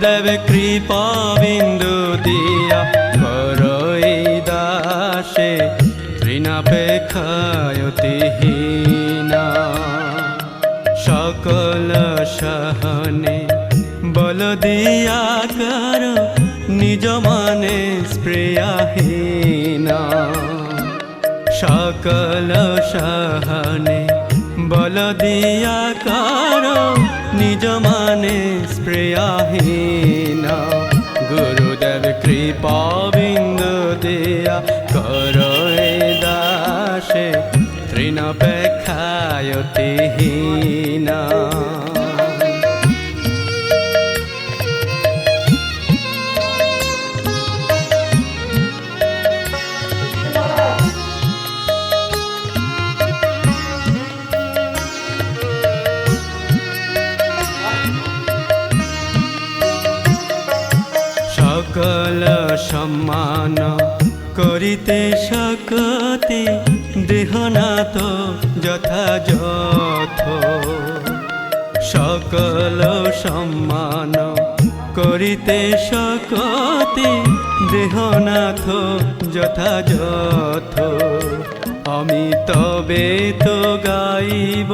গুরুদেব কৃপা বিন্দু দিয়া। কর এই দাসে ঋণাপেক্ষায়তিহীনা সকল সহনে বল দিয়া কর, নিজ মানে স্প্রিয়াহীনা সকল সহনে বল দিয়া কার নিজ মানে স্প্রেয়াহীন গুরুদেব কৃপা বিন্দু দিয়া কর দাসে তৃণপেক্ষায়তিহীনা সকল সম্মান করিতে শকতি দেহনাথ যথাযথ সকল সম্মান করিতে শকতি দেহনাথ যথাযথ আমি তবে তো গাইব